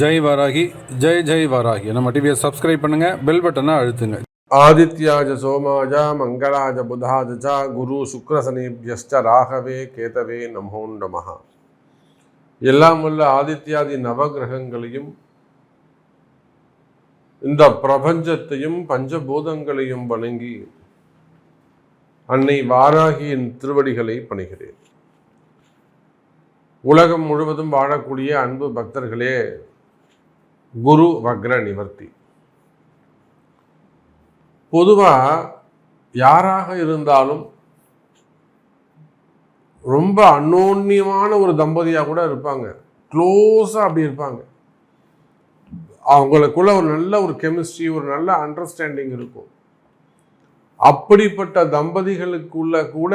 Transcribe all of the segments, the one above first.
ஜெய் வாராகி ஜெய் ஜெய் வாராகி. நம்ம டிவியை சப்ஸ்கிரைப் பண்ணுங்க பெல் பட்டனை அழுத்துங்க. ஆதித்யாஜ சோமாஜ மங்களாஜ புதாஜ ச குரு சுக்ரசனிபியஸ்ட ராகவே கேதவே நமோ நமஹ. எல்லாம் உள்ள ஆதித்யாதி நவகிரகங்களையும் இந்த பிரபஞ்சத்தையும் பஞ்சபூதங்களையும் வணங்கி அன்னை வாராகியின் திருவடிகளை பணிகிறேன். உலகம் முழுவதும் வாழக்கூடிய அன்பு பக்தர்களே குரு வக்ர நிவர்த்தி. பொதுவாக யாராக இருந்தாலும் ரொம்ப அன்னோன்யமான ஒரு தம்பதியாக கூட இருப்பாங்க. க்ளோஸாக அப்படி இருப்பாங்க. அவங்களுக்குள்ள ஒரு நல்ல ஒரு கெமிஸ்ட்ரி ஒரு நல்ல அண்டர்ஸ்டாண்டிங் இருக்கும். அப்படிப்பட்ட தம்பதிகளுக்குள்ள கூட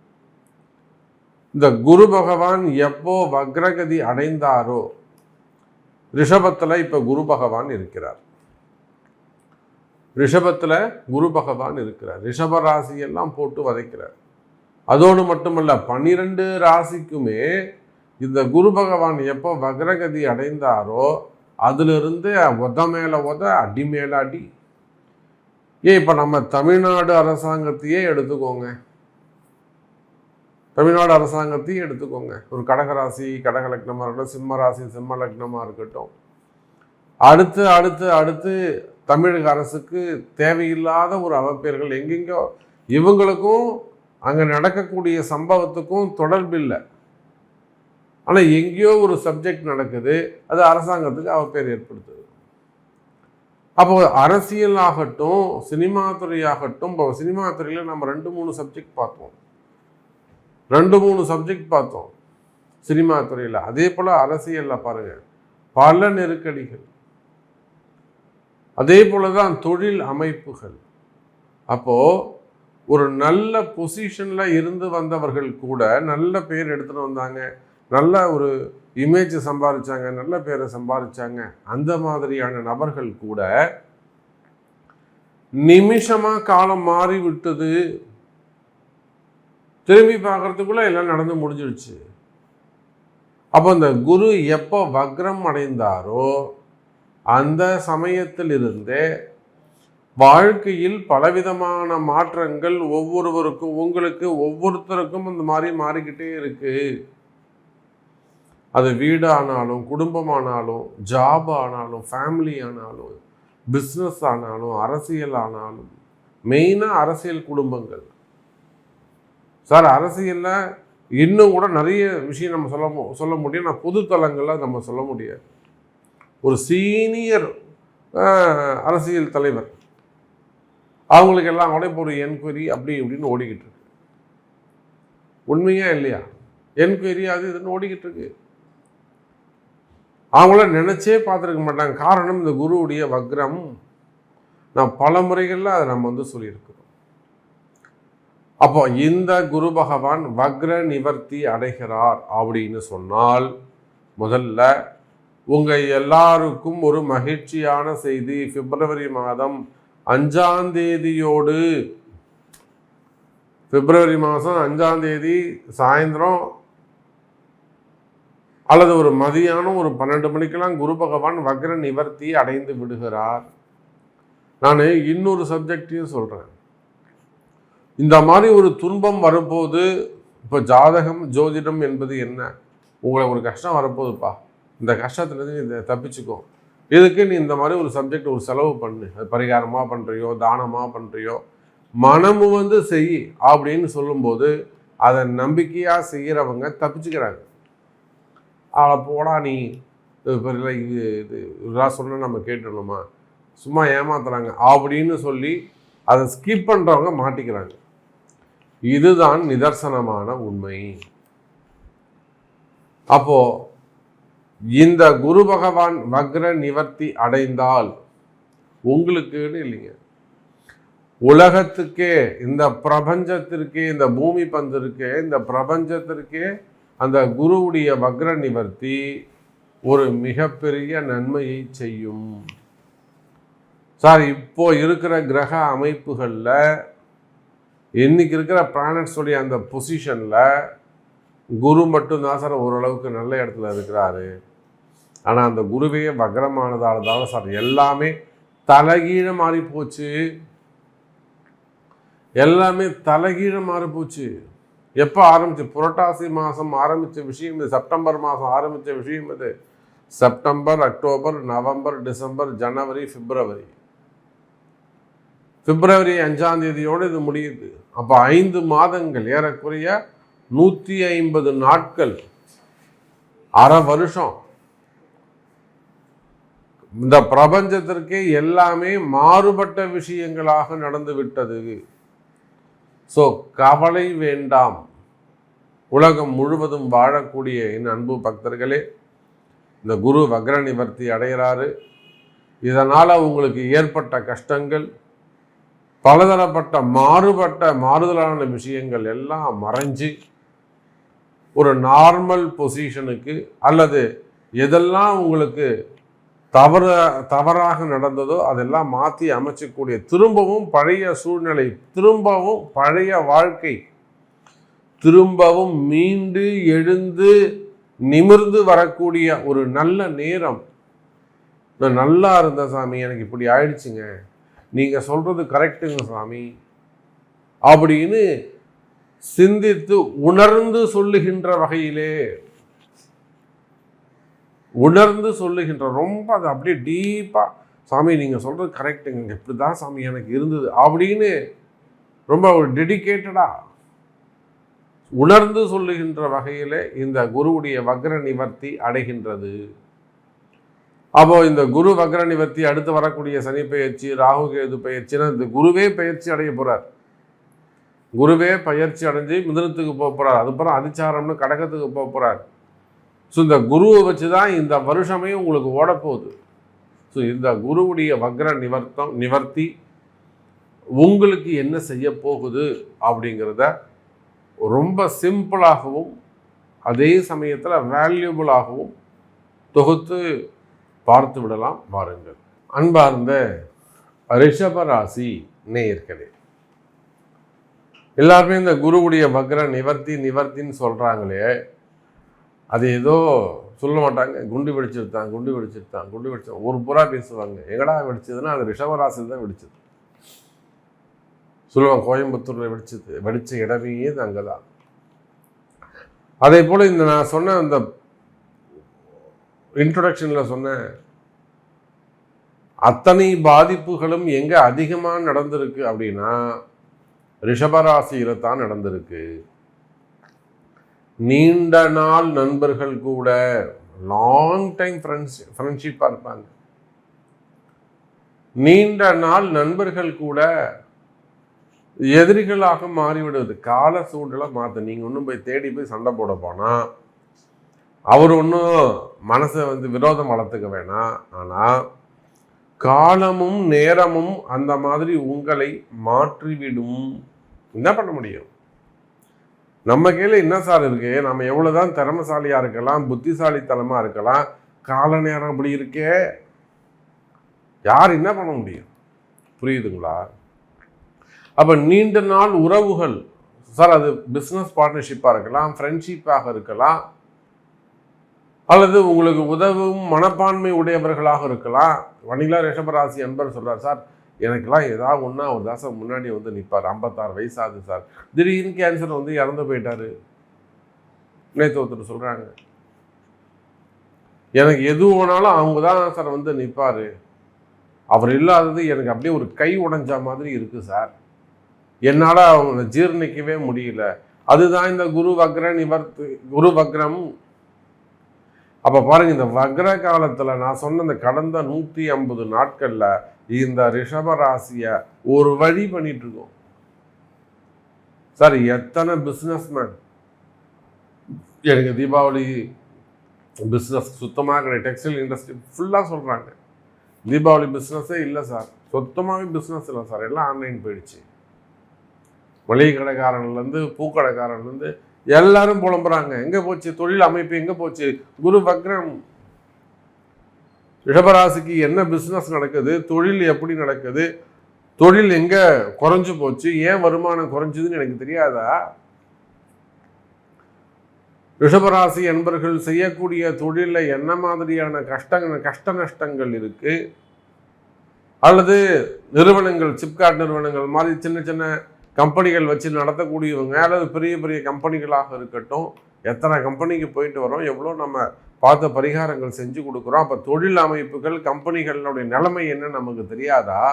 இந்த குரு பகவான் எப்போ வக்ரகதி அடைந்தாரோ ரிஷபத்தில் இப்போ குரு பகவான் இருக்கிறார். ரிஷபத்தில் குரு பகவான் இருக்கிறார். ரிஷப ராசியெல்லாம் போட்டு வதைக்கிறார். அதோடு மட்டுமல்ல பன்னிரெண்டு ராசிக்குமே இந்த குரு பகவான் எப்போ வக்ரகதி அடைந்தாரோ அதிலிருந்து உத மேலே உத அடி மேலே அடி. ஏன் இப்போ நம்ம தமிழ்நாடு அரசாங்கத்தையே எடுத்துக்கோங்க. தமிழ்நாடு அரசாங்கத்தையும் எடுத்துக்கோங்க. ஒரு கடகராசி கடகலக்னமாக இருக்கட்டும் சிம்ம ராசி சிம்ம லக்னமாக இருக்கட்டும். அடுத்து அடுத்து அடுத்து தமிழக அரசுக்கு தேவையில்லாத ஒரு அவப்பேர்கள் எங்கெங்கோ இவங்களுக்கும் அங்கே நடக்கக்கூடிய சம்பவத்துக்கும் தொடர்பில்லை ஆனால் எங்கேயோ ஒரு சப்ஜெக்ட் நடக்குது அது அரசாங்கத்துக்கு அவப்பேர் ஏற்படுத்துது. அப்போ அரசியல் ஆகட்டும் சினிமா துறையாகட்டும் இப்போ சினிமா துறையில் நம்ம ரெண்டு மூணு சப்ஜெக்ட் பார்த்தோம் ரெண்டு மூணு சப்ஜெக்ட் பார்த்தோம். சினிமா துறையில். அதே போல் அரசியலில் பாருங்கள் பல நெருக்கடிகள். அதே போல தான் தொழில் அமைப்புகள். அப்போது ஒரு நல்ல பொசிஷனில் இருந்து வந்தவர்கள் கூட நல்ல பேர் எடுத்துகிட்டு வந்தாங்க. நல்ல ஒரு இமேஜ் சம்பாதிச்சாங்க நல்ல பேரை சம்பாதிச்சாங்க அந்த மாதிரியான நபர்கள் கூட நிமிஷமாக காலம் மாறி விட்டது திரும்பி பார்க்கறதுக்குள்ள எல்லாம் நடந்து முடிஞ்சிடுச்சு. அப்போ இந்த குரு எப்போ வக்ரம் அடைந்தாரோ அந்த சமயத்திலிருந்தே வாழ்க்கையில் பலவிதமான மாற்றங்கள் ஒவ்வொருவருக்கும் உங்களுக்கு ஒவ்வொருத்தருக்கும் இந்த மாதிரி மாறிக்கிட்டே இருக்கு. அது வீடானாலும் குடும்பமானாலும் ஜாப் ஆனாலும் ஃபேமிலி ஆனாலும் பிஸ்னஸ் ஆனாலும் அரசியல் ஆனாலும் மெயினாக அரசியல் குடும்பங்கள். சார் அரசியலில் இன்னும் கூட நிறைய விஷயம் நம்ம சொல்ல சொல்ல முடியும். நான் பொது தளங்களில் நம்ம சொல்ல முடியாது. ஒரு சீனியர் அரசியல் தலைவர் அவங்களுக்கு எல்லாம் கூட இப்போ ஒரு என்கொயரி அப்படி இப்படின்னு ஓடிக்கிட்டு இருக்கு. உண்மையா இல்லையா? என்கொயரி அது இதுன்னு ஓடிக்கிட்டு இருக்கு. அவங்கள நினச்சே பார்த்துருக்க மாட்டாங்க. காரணம் இந்த குருவுடைய வக்ரம். நான் பல முறைகளில் அதை நம்ம வந்து சொல்லியிருக்கோம் அப்போ இந்த குரு பகவான் வக்ர நிவர்த்தி அடைகிறார் அப்படின்னு சொன்னால் முதல்ல உங்கள் எல்லாருக்கும் ஒரு மகிழ்ச்சியான செய்தி. பிப்ரவரி மாதம் அஞ்சாம் தேதியோடு பிப்ரவரி மாதம் அஞ்சாம் தேதி சாயந்தரம் அல்லது ஒரு மதியானம் ஒரு பன்னெண்டு மணிக்கெல்லாம் குரு பகவான் வக்ர நிவர்த்தி அடைந்து விடுகிறார். நான் இன்னொரு சப்ஜெக்டையும் சொல்கிறேன் இந்த மாதிரி ஒரு துன்பம் வரும்போது இப்போ ஜாதகம் ஜோதிடம் என்பது என்ன? உங்களை ஒரு கஷ்டம் வரப்போகுதுப்பா. இந்த கஷ்டத்துலேருந்து நீ இதை தப்பிச்சுக்கோ. இதுக்கு நீ இந்த மாதிரி ஒரு சப்ஜெக்ட் ஒரு செலவு பண்ணு. அது பரிகாரமாக பண்ணுறியோ தானமாக பண்ணுறியோ மனமு வந்து செய் அப்படின்னு சொல்லும்போது அதை நம்பிக்கையாக செய்கிறவங்க தப்பிச்சுக்கிறாங்க. அதை போடா நீ. இது இது இது இதெல்லாம் சொன்னால் நம்ம கேட்டுடணுமா? சும்மா ஏமாத்துறாங்க. அப்படின்னு சொல்லி அதை ஸ்கிப் பண்ணுறவங்க மாட்டிக்கிறாங்க. இதுதான் நிதர்சனமான உண்மை. அப்போ இந்த குரு பகவான் வக்ர நிவர்த்தி அடைந்தால் உங்களுக்குன்னு இல்லைங்க. உலகத்துக்கே இந்த பிரபஞ்சத்திற்கே இந்த பூமி பந்திற்கே இந்த பிரபஞ்சத்திற்கே அந்த குருவுடைய வக்ர நிவர்த்தி ஒரு மிகப்பெரிய நன்மையை செய்யும். சார் இப்போ இருக்கிற கிரக அமைப்புகளில் இன்றைக்கி இருக்கிற பிளானட்ஸுடைய அந்த பொசிஷனில் குரு மட்டும்தான் சார் ஓரளவுக்கு நல்ல இடத்துல இருக்கிறாரு. ஆனால் அந்த குருவே வக்ரமானதால தான் சார் எல்லாமே தலைகீழ மாறி போச்சு. எல்லாமே தலைகீழ மாறி போச்சு. எப்போ ஆரம்பிச்சு? புரட்டாசி மாதம் ஆரம்பித்த விஷயம் இது செப்டம்பர் மாதம் ஆரம்பித்த விஷயம் இது. செப்டம்பர் அக்டோபர் நவம்பர் டிசம்பர் ஜனவரி பிப்ரவரி. பிப்ரவரி அஞ்சாம் தேதியோடு இது முடியுது. அப்போ ஐந்து மாதங்கள் ஏறக்குறைய நூற்றி ஐம்பது நாட்கள் அரை வருஷம். இந்த பிரபஞ்சத்திற்கே எல்லாமே மாறுபட்ட விஷயங்களாக நடந்து விட்டது. ஸோ கவலை வேண்டாம். உலகம் முழுவதும் வாழக்கூடிய என் அன்பு பக்தர்களே இந்த குரு வக்ர நிவர்த்தி அடைகிறாரு. இதனால் உங்களுக்கு ஏற்பட்ட கஷ்டங்கள் பலதரப்பட்ட மாறுபட்ட மாறுதலான விஷயங்கள் எல்லாம் மறைஞ்சு ஒரு நார்மல் பொசிஷனுக்கு அல்லது எதெல்லாம் உங்களுக்கு தவற தவறாக நடந்ததோ அதெல்லாம் மாற்றி அமைச்சக்கூடிய திரும்பவும் பழைய சூழ்நிலை திரும்பவும் பழைய வாழ்க்கை திரும்பவும் மீண்டு எழுந்து நிமிர்ந்து வரக்கூடிய ஒரு நல்ல நேரம். நான் நல்லா இருந்தேன் சாமி எனக்கு இப்படி ஆயிடுச்சுங்க. நீங்கள் சொல்கிறது கரெக்டுங்க சாமி. அப்படின்னு சிந்தித்து உணர்ந்து சொல்லுகின்ற வகையிலே உணர்ந்து சொல்லுகின்ற ரொம்ப அது அப்படியே டீப்பாக சாமி நீங்கள் சொல்கிறது கரெக்டுங்க இப்படி தான் சாமி எனக்கு இருந்தது அப்படின்னு ரொம்ப ஒரு டெடிக்கேட்டடாக உணர்ந்து சொல்லுகின்ற வகையில் இந்த குருவுடைய வக்ர நிவர்த்தி அடைகின்றது. அப்போ இந்த குரு வக்ர நிவர்த்தி அடுத்து வரக்கூடிய சனி பயிற்சி ராகு கேது பயிற்சினா இந்த குருவே பயிற்சி அடைய போறார். குருவே பயிற்சி அடைஞ்சு மிதனத்துக்கு போக போறார். அதுக்கப்புறம் அதிச்சாரம்னு கடகத்துக்கு போக போறார். ஸோ இந்த குருவை வச்சு தான் இந்த வருஷமே உங்களுக்கு ஓடப்போகுது. ஸோ இந்த குருவுடைய வக்ர நிவர்த்தம் நிவர்த்தி உங்களுக்கு என்ன செய்ய போகுது அப்படிங்கிறத ரொம்ப சிம்பிளாகவும் அதே சமயத்தில் வேல்யூபிளாகவும் தொகுத்து பார்த்து விடலாம் வாருங்கள். அன்பார்ந்த ரிஷபராசி நேயர்களே எல்லாருமே இந்த குருவுடைய வக்ர நிவர்த்தி நிவர்த்தின்னு சொல்கிறாங்களே அது ஏதோ சொல்ல மாட்டாங்க. குண்டு வெடிச்சிருத்தான் குண்டு வெடிச்சிருத்தான் குண்டு வெடிச்சான் ஒரு புறா பேசுவாங்க. எங்கடா வெடிச்சதுன்னா அது ரிஷபராசி தான் வெடிச்சது. சொல்லுவாங்க கோயம்புத்தூரில் வெடிச்சது வெடித்த இடமே அங்கே தான் அதே போல் இந்த நான் சொன்ன அந்த இன்ட்ரொடக்ஷனில் சொன்னேன் அத்தனை பாதிப்புகளும் எங்கே அதிகமாக நடந்திருக்கு அப்படின்னா ரிஷபராசியில் தான் நடந்திருக்கு. நீண்ட நாள் நண்பர்கள் கூட லாங் டைம் ஃப்ரெண்ட்ஸ் ஃப்ரெண்ட்ஷிப்பாக இருப்பாங்க. நீண்ட நாள் நண்பர்கள் கூட எதிரிகளாக மாறிவிடுவது கால சூழலை மாற்ற நீங்கள் ஒன்றும் போய் தேடி போய் சண்டை போட போனால் அவர் ஒன்றும் மனசை வந்து விரோதம் வளர்த்துக்க வேணாம். ஆனால் காலமும் நேரமும் அந்த மாதிரி உங்களை மாற்றிவிடும். என்ன பண்ண முடியும்? நம்ம கையில் என்ன சார் இருக்கு? நம்ம எவ்வளோதான் திறமசாலியாக இருக்கலாம் புத்திசாலித்தனமாக இருக்கலாம் கால நேரம் அப்படி இருக்கே. யார் என்ன பண்ண முடியும்? புரியுதுங்களா? அப்போ நீண்ட நாள் உறவுகள் சார் அது பிஸ்னஸ் பார்ட்னர்ஷிப்பாக இருக்கலாம் ஃப்ரெண்ட்ஷிப்பாக இருக்கலாம். அல்லது உங்களுக்கு உதவும் மனப்பான்மை உடையவர்களாக இருக்கலாம். வணிகலா ரிஷபராசி அன்பர் சொல்கிறார் சார் எனக்கெல்லாம் ஏதாவது ஒன்றா ஒரு தாசம் முன்னாடி வந்து நிற்பார் ஐம்பத்தாறு வயசாகுது சார். திடீர்னு கேன்சர் வந்து இறந்து போயிட்டாரு. நேற்று ஒருத்தர் சொல்கிறாங்க எனக்கு எது வேணாலும் அவங்க தான் சார் வந்து நிற்பார் அவர் இல்லாதது எனக்கு அப்படியே ஒரு கை உடைஞ்ச மாதிரி இருக்குது சார். என்னால் அவங்க ஜீர்ணிக்கவே முடியல. அதுதான் இந்த குரு வக்ர நிவர்த்தி குரு வக்ரம் அப்போ பாருங்க இந்த வக்ர காலத்தில் நான் சொன்ன இந்த கடந்த நூற்றி ஐம்பது நாட்களில் இந்த ரிஷப ராசியை ஒரு வழி பண்ணிட்டு இருக்கோம். சார் எத்தனை பிஸ்னஸ்மேன் எனக்கு தீபாவளி பிஸ்னஸ் சுத்தமாக கிடையாது. டெக்ஸ்டைல் இண்டஸ்ட்ரி ஃபுல்லாக சொல்கிறாங்க தீபாவளி பிஸ்னஸே இல்லை சார். சுத்தமாகவே பிஸ்னஸ் இல்லை சார். எல்லாம் ஆன்லைன் போயிடுச்சு. மளிகை கடைக்காரன்லேருந்து பூக்கடைக்காரன்லேருந்து எல்லாரும் புலம்புறாங்க. எங்கே போச்சு? தொழில் அமைப்பு எங்கே போச்சு? குரு பக்ரம் ரிஷபராசிக்கு என்ன பிஸ்னஸ் நடக்குது? தொழில் எப்படி நடக்குது? தொழில் எங்கே குறைஞ்சு போச்சு? ஏன் வருமானம் குறைஞ்சதுன்னு எனக்கு தெரியாதா? ரிஷபராசி என்பர்கள் செய்யக்கூடிய தொழிலில் என்ன மாதிரியான கஷ்ட கஷ்ட நஷ்டங்கள் இருக்கு? அல்லது நிறுவனங்கள் சிப்காட் நிறுவனங்கள் மாதிரி சின்ன சின்ன கம்பெனிகள் வச்சு நடத்தக்கூடியவங்க அல்லது பெரிய பெரிய கம்பெனிகளாக இருக்கட்டும் எத்தனை கம்பெனிக்கு போயிட்டு வரோம் எவ்வளோ நம்ம பார்த்த பரிகாரங்கள் செஞ்சு கொடுக்குறோம் அப்போ தொழில் அமைப்புகள் கம்பெனிகளுடைய நிலைமை என்ன நமக்கு தெரியாதா?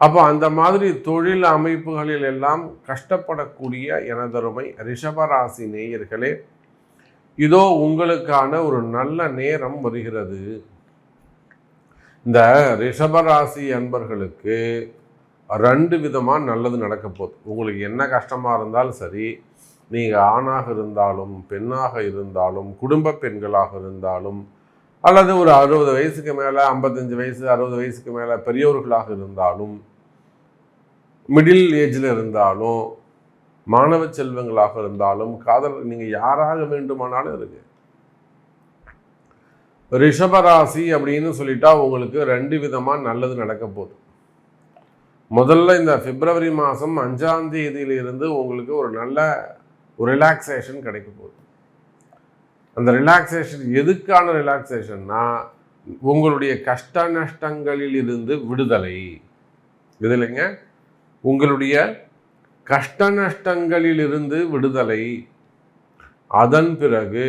அப்போ அந்த மாதிரி தொழில் அமைப்புகளில் எல்லாம் கஷ்டப்படக்கூடிய எனதருமை ரிஷபராசி நேயர்களே இதோ உங்களுக்கான ஒரு நல்ல நேரம் வருகிறது. இந்த ரிஷபராசி அன்பர்களுக்கு ரெண்டு விதமாக நல்லது நடக்க போகுது. உங்களுக்கு என்ன கஷ்டமாக இருந்தாலும் சரி நீங்கள் ஆணாக இருந்தாலும் பெண்ணாக இருந்தாலும் குடும்ப பெண்களாக இருந்தாலும் அல்லது ஒரு அறுபது வயசுக்கு மேலே ஐம்பத்தஞ்சு வயசு அறுபது வயசுக்கு மேலே பெரியவர்களாக இருந்தாலும் மிடில் ஏஜில் இருந்தாலும் மாணவ செல்வங்களாக இருந்தாலும் காதல் நீங்கள் யாராக வேண்டுமானாலும் இருக்கு ரிஷபராசி அப்படின்னு சொல்லிட்டா உங்களுக்கு ரெண்டு விதமாக நல்லது நடக்க போகுது. முதல்ல இந்த பிப்ரவரி மாதம் அஞ்சாம் தேதியிலிருந்து உங்களுக்கு ஒரு நல்ல ஒரு ரிலாக்ஸேஷன் கிடைக்க போகுது. அந்த ரிலாக்ஸேஷன் எதுக்கான ரிலாக்ஸேஷன்னா உங்களுடைய கஷ்ட நஷ்டங்களில் இருந்து விடுதலை. விடுதலைங்க உங்களுடைய கஷ்ட நஷ்டங்களில் இருந்து விடுதலை. அதன் பிறகு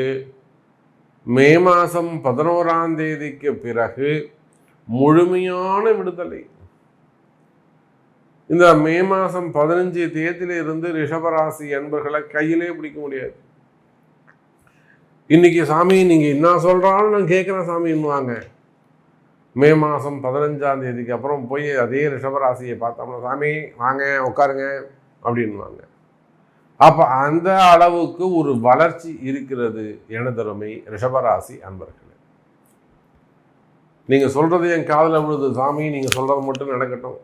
மே மாதம் பதினோராம் தேதிக்கு பிறகு முழுமையான விடுதலை. இந்த மே மாதம் பதினஞ்சு தேதியில இருந்து ரிஷபராசி என்பர்களை கையிலே பிடிக்க முடியாது. இன்னைக்கு சாமி நீங்கள் என்ன சொல்கிறாலும் நான் கேட்குறேன் சாமின்னுவாங்க மே மாதம் பதினஞ்சாம் தேதிக்கு அப்புறம் போய் அதே ரிஷபராசியை பார்த்தோம்னா சாமி வாங்க உட்காருங்க அப்படின்வாங்க அப்போ அந்த அளவுக்கு ஒரு வளர்ச்சி இருக்கிறது எனதருமை ரிஷபராசி அன்பர்களே. நீங்கள் சொல்கிறது என் காதில் விழுது சாமி நீங்கள் சொல்கிறது மட்டும் நடக்கட்டும்.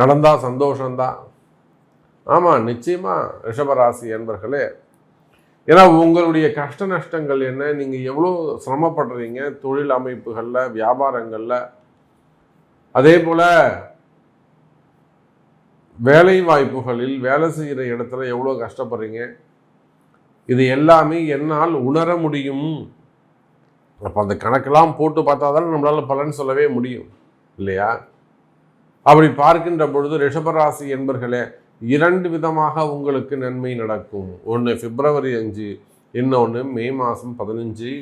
நடந்தால் சந்தோஷம்தான். ஆமாம் நிச்சயமாக ரிஷபராசி என்பர்களே ஏன்னா உங்களுடைய கஷ்ட நஷ்டங்கள் என்ன? நீங்கள் எவ்வளோ சிரமப்படுறீங்க? தொழில் அமைப்புகளில் வியாபாரங்களில். அதே போல் வேலை வாய்ப்புகளில் வேலை செய்கிற இடத்துல எவ்வளோ கஷ்டப்படுறீங்க? இது எல்லாமே என்னால் உணர முடியும். அப்போ அந்த கணக்கெல்லாம் போட்டு பார்த்தா தானே நம்மளால் பலன் சொல்லவே முடியும். இல்லையா? அப்படி பார்க்கின்ற பொழுது ரிஷபராசி என்பர்களே இரண்டு விதமாக உங்களுக்கு நன்மை நடக்கும். ஒன்று பிப்ரவரி அஞ்சு இன்னொன்று மே மாதம் பதினஞ்சு.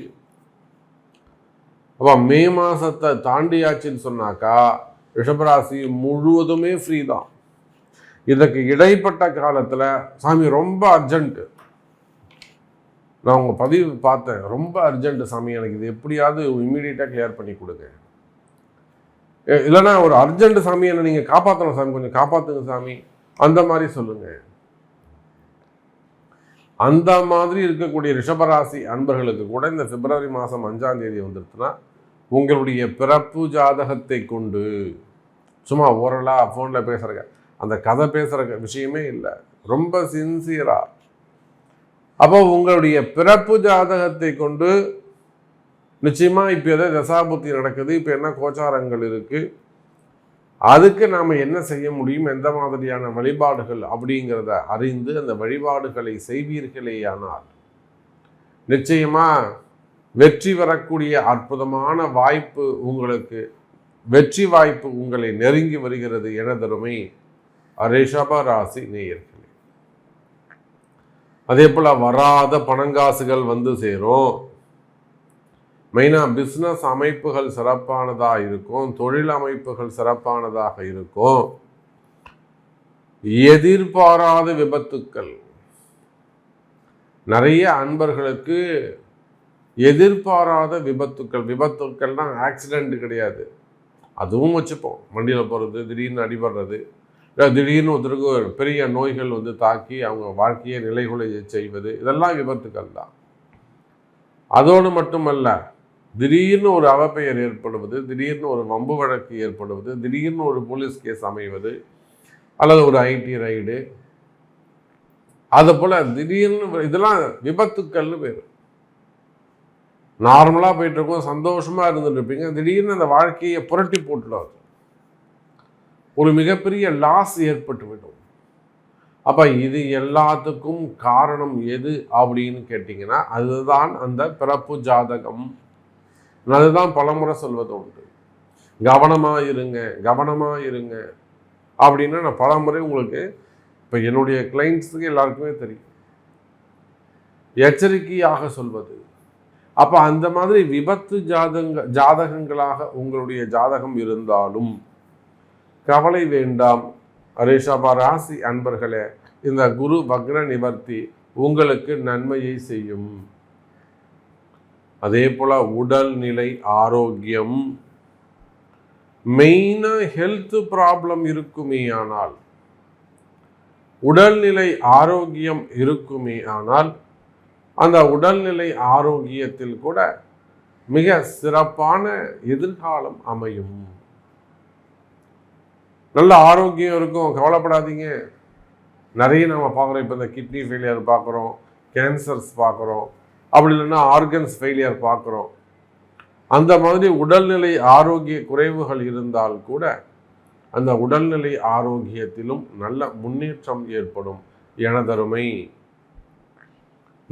அப்போ மே மாதத்தை தாண்டியாச்சுன்னு சொன்னாக்கா ரிஷபராசி முழுவதுமே ஃப்ரீ தான். இதற்கு இடைப்பட்ட காலத்தில் சாமி ரொம்ப அர்ஜென்ட்டு நான் உங்கள் பதிவு பார்த்தேன். ரொம்ப அர்ஜென்ட்டு சாமி எனக்கு இது எப்படியாவது இம்மீடியட்டாக கிளியர் பண்ணி கொடுங்க. இல்லைன்னா ஒரு அர்ஜென்ட் சாமி என்ன நீங்கள் காப்பாற்றணும் சாமி கொஞ்சம் காப்பாற்றுங்க சாமி. அந்த மாதிரி சொல்லுங்க. அந்த மாதிரி இருக்கக்கூடிய ரிஷபராசி அன்பர்களுக்கு கூட இந்த பிப்ரவரி மாதம் அஞ்சாம் தேதி வந்துருச்சுன்னா உங்களுடைய பிறப்பு ஜாதகத்தை கொண்டு சும்மா ஓரலாக ஃபோனில் பேசுகிறங்க அந்த கதை பேசுகிற விஷயமே இல்லை. ரொம்ப சின்சியராக அப்போ உங்களுடைய பிறப்பு ஜாதகத்தை கொண்டு நிச்சயமாக இப்போ எதோ தசாபுத்தி நடக்குது இப்போ என்ன கோச்சாரங்கள் இருக்குது அதுக்கு நாம் என்ன செய்ய முடியும்? எந்த மாதிரியான வழிபாடுகள் அப்படிங்கிறத அறிந்து அந்த வழிபாடுகளை செய்வீர்களேயானால் நிச்சயமாக வெற்றி வரக்கூடிய அற்புதமான வாய்ப்பு உங்களுக்கு வெற்றி வாய்ப்பு உங்களை நெருங்கி வருகிறது எனதருமை ரிஷப ராசி நேயர்களே. அதே போல் வராத பணங்காசுகள் வந்து சேரும். மெயினாக பிஸ்னஸ் அமைப்புகள் சிறப்பானதாக இருக்கும் தொழில் அமைப்புகள் சிறப்பானதாக இருக்கும். எதிர்பாராத விபத்துக்கள். நிறைய அன்பர்களுக்கு எதிர்பாராத விபத்துக்கள். விபத்துக்கள்னால் ஆக்சிடெண்ட் கிடையாது. அதுவும் வச்சுப்போம். வண்டியில் போகிறது திடீர்னு அடிபடுறது திடீர்னு ஒருத்தருக்கு ஒரு பெரிய நோய்கள் வந்து தாக்கி அவங்க வாழ்க்கையை நிலைகுலைய செய்வது இதெல்லாம் விபத்துக்கள் தான் அதோடு மட்டுமல்ல திடீர்னு ஒரு அவப்பெயர் ஏற்படுவது திடீர்னு ஒரு வம்பு வழக்கு ஏற்படுவது திடீர்னு ஒரு போலீஸ் கேஸ் அமைவது அல்லது ஒரு ஐடி ரைடு. அது போல் திடீர்னு இதெல்லாம் விபத்துக்கள்னு பேர். நார்மலாக போயிட்டு இருக்கோம் சந்தோஷமாக இருந்துட்டு இருப்பீங்க திடீர்னு அந்த வாழ்க்கையை புரட்டி போட்டுடும் ஒரு மிகப்பெரிய லாஸ் ஏற்பட்டு விடும். அப்போ இது எல்லாத்துக்கும் காரணம் எது அப்படின்னு கேட்டிங்கன்னா அதுதான் அந்த பிறப்பு ஜாதகம். அதுதான் பலமுறை சொல்வது உண்டு. கவனமாக இருங்க கவனமாக இருங்க அப்படின்னா நான் பலமுறை உங்களுக்கு இப்போ என்னுடைய கிளைண்ட்ஸுக்கு எல்லாருக்குமே தெரியும். எச்சரிக்கையாக சொல்வது. அப்போ அந்த மாதிரி விபத்து ஜாதக ஜாதகங்களாக உங்களுடைய ஜாதகம் இருந்தாலும் கவலை வேண்டாம். ரேஷாபா ராசி அன்பர்களே இந்த குரு வக்ர நிவர்த்தி உங்களுக்கு நன்மையை செய்யும். அதே போல உடல்நிலை ஆரோக்கியம். மெயினாக ஹெல்த் ப்ராப்ளம் இருக்குமே ஆனால் உடல்நிலை ஆரோக்கியம் இருக்குமே ஆனால் அந்த உடல்நிலை ஆரோக்கியத்தில் கூட மிக சிறப்பான எதிர்காலம் அமையும். நல்ல ஆரோக்கியம் இருக்கும். கவலைப்படாதீங்க. நிறைய நம்ம பார்க்குறோம். இப்போ இந்த கிட்னி ஃபெயிலியர் பார்க்குறோம். கேன்சர்ஸ் பார்க்குறோம். அப்படி இல்லைன்னா ஆர்கன்ஸ் ஃபெயிலியர் பார்க்குறோம். அந்த மாதிரி உடல்நிலை ஆரோக்கிய குறைவுகள் இருந்தால் கூட அந்த உடல்நிலை ஆரோக்கியத்திலும் நல்ல முன்னேற்றம் ஏற்படும். எனதருமை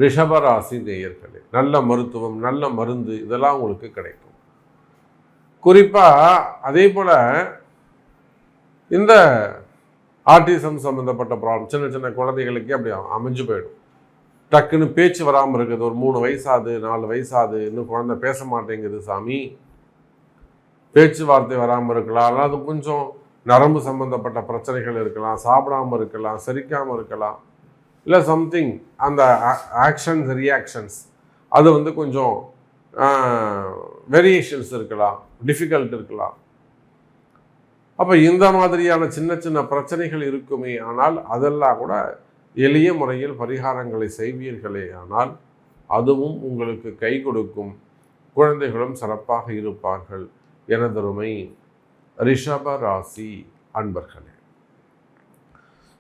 ரிஷபராசி நேயர்களே நல்ல மருத்துவம் நல்ல மருந்து இதெல்லாம் உங்களுக்கு கிடைக்கும். குறிப்பாக அதே போல் இந்த ஆர்டிசம் சம்மந்தப்பட்ட ப்ராப்ளம் சின்ன சின்ன குழந்தைகளுக்கே அப்படி அமைஞ்சு போயிடும். டக்குன்னு பேச்சு வராமல் இருக்குது. ஒரு மூணு வயசாது நாலு வயசாது இன்னும் குழந்தை பேச மாட்டேங்குது சாமி. பேச்சுவார்த்தை வராமல் இருக்கலாம். அல்லது கொஞ்சம் நரம்பு சம்பந்தப்பட்ட பிரச்சனைகள் இருக்கலாம். சாப்பிடாம இருக்கலாம். செரிக்காமல் இருக்கலாம். இல்லை சம்திங் அந்த ஆக்ஷன்ஸ் ரியாக்ஷன்ஸ் அது வந்து கொஞ்சம் வேரியேஷன்ஸ் இருக்கலாம். டிஃபிகல்ட் இருக்கலாம். அப்போ இந்த மாதிரியான சின்ன சின்ன பிரச்சனைகள் இருக்குமே. ஆனால் அதெல்லாம் கூட எளிய முறையில் பரிகாரங்களை செய்வீர்களே ஆனால் அதுவும் உங்களுக்கு கை கொடுக்கும். குழந்தைகளும் சிறப்பாக இருப்பார்கள். எனதருமை ரிஷப ராசி அன்பர்களே.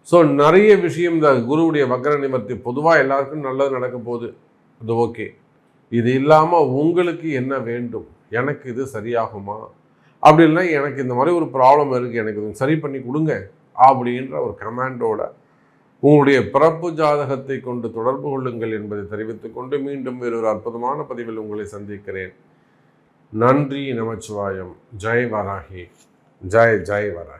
ஸோ நிறைய விஷயம் இந்த குருவுடைய வக்ர நிவர்த்தி பொதுவாக எல்லாருக்கும் நல்லது நடக்க போகுது. அது ஓகே. இது இல்லாமல் உங்களுக்கு என்ன வேண்டும்? எனக்கு இது சரியாகுமா? அப்படி இல்லைன்னா எனக்கு இந்த மாதிரி ஒரு ப்ராப்ளம் இருக்குது எனக்கு இது சரி பண்ணி கொடுங்க. அப்படின்ற ஒரு கமாண்டோட உங்களுடைய பிறப்பு ஜாதகத்தை கொண்டு தொடர்பு கொள்ளுங்கள் என்பதை தெரிவித்துக் கொண்டு மீண்டும் வேறொரு அற்புதமான பதிவில் உங்களை சந்திக்கிறேன். நன்றி நமச்சிவாயம். ஜெய் வராகி. ஜெய் ஜெய் வராகி.